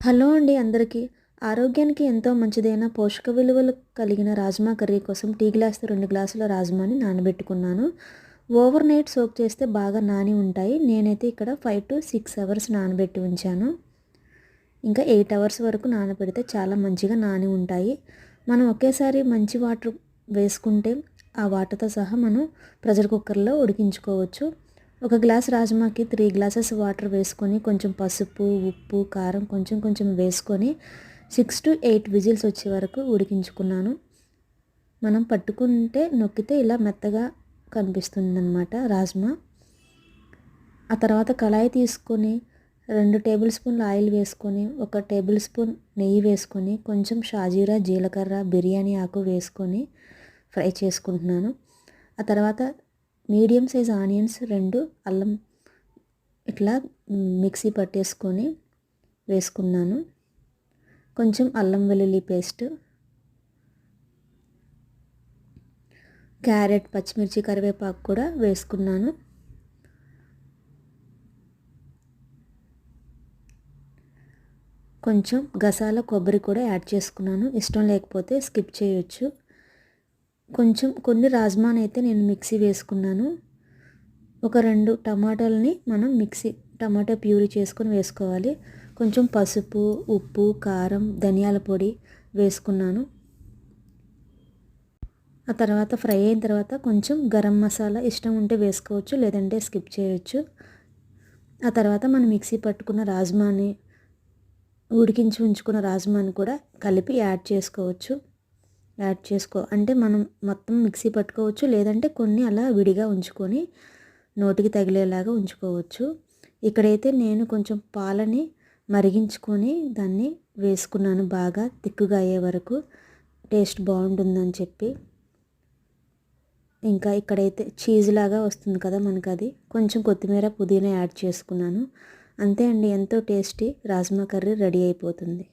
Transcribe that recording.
Hello అండి అందరికీ. ఆరోగ్యానికి ఎంతో మంచిదైన పోషక విలువలు కలిగిన రాజ్మా కర్రీ కోసం టీ గ్లాస్తో రెండు గ్లాసుల రాజ్మాని నానబెట్టుకున్నాను. ఓవర్ నైట్ సోక్ చేస్తే బాగా నాని ఉంటాయి. నేనైతే ఇక్కడ ఫైవ్ టు సిక్స్ అవర్స్ నానబెట్టి ఉంచాను. ఇంకా ఎయిట్ అవర్స్ వరకు నానబెడితే చాలా మంచిగా నాని ఉంటాయి. మనం ఒకేసారి మంచి వాటర్ వేసుకుంటే ఆ వాటర్తో సహా మనం ప్రెషర్ కుక్కర్లో ఉడికించుకోవచ్చు. ఒక గ్లాస్ రాజ్మాకి త్రీ గ్లాసెస్ వాటర్ వేసుకొని కొంచెం పసుపు ఉప్పు కారం కొంచెం కొంచెం వేసుకొని సిక్స్ టు ఎయిట్ విజిల్స్ వచ్చే వరకు ఉడికించుకున్నాను. మనం పట్టుకుంటే నొక్కితే ఇలా మెత్తగా కనిపిస్తుందన్నమాట రాజ్మా. ఆ తర్వాత కళాయి తీసుకొని రెండు టేబుల్ స్పూన్ల ఆయిల్ వేసుకొని ఒక టేబుల్ స్పూన్ నెయ్యి వేసుకొని కొంచెం షాజీరా జీలకర్ర బిర్యానీ ఆకు వేసుకొని ఫ్రై చేసుకుంటున్నాను. ఆ తర్వాత మీడియం సైజ్ ఆనియన్స్ రెండు అల్లం ఇట్లా మిక్సీ పట్టేసుకొని వేసుకున్నాను. కొంచెం అల్లం వెల్లుల్లి పేస్ట్ క్యారెట్ పచ్చిమిర్చి కరివేపాకు కూడా వేసుకున్నాను. కొంచెం గసాల కొబ్బరి కూడా యాడ్ చేసుకున్నాను. ఇష్టం లేకపోతే స్కిప్ చేయొచ్చు. కొంచెం కొన్ని రాజ్మాని అయితే నేను మిక్సీ వేసుకున్నాను. ఒక రెండు టమాటాలని మనం మిక్సీ టమాటా ప్యూరీ చేసుకొని వేసుకోవాలి. కొంచెం పసుపు ఉప్పు కారం ధనియాల పొడి వేసుకున్నాను. ఆ తర్వాత ఫ్రై అయిన తర్వాత కొంచెం గరం మసాలా ఇష్టం ఉంటే వేసుకోవచ్చు లేదంటే స్కిప్ చేయొచ్చు. ఆ తర్వాత మనం మిక్సీ పట్టుకున్న రాజ్మాని ఉడికించి ఉంచుకున్న రాజ్మాని కూడా కలిపి యాడ్ చేసుకోవచ్చు. యాడ్ చేసుకో అంటే మనం మొత్తం మిక్సీ పట్టుకోవచ్చు లేదంటే కొన్ని అలా విడిగా ఉంచుకొని నోటికి తగిలేలాగా ఉంచుకోవచ్చు. ఇక్కడైతే నేను కొంచెం పాలని మరిగించుకొని దాన్ని వేసుకున్నాను బాగా తిక్కుగా అయ్యే వరకు. టేస్ట్ బాగుంటుందని చెప్పి. ఇంకా ఇక్కడైతే చీజ్ లాగా వస్తుంది కదా మనకు అది కొంచెం కొత్తిమీర పుదీనా యాడ్ చేసుకున్నాను. అంతే అండి ఎంతో టేస్టీ రాజ్మా కర్రీ రెడీ అయిపోతుంది.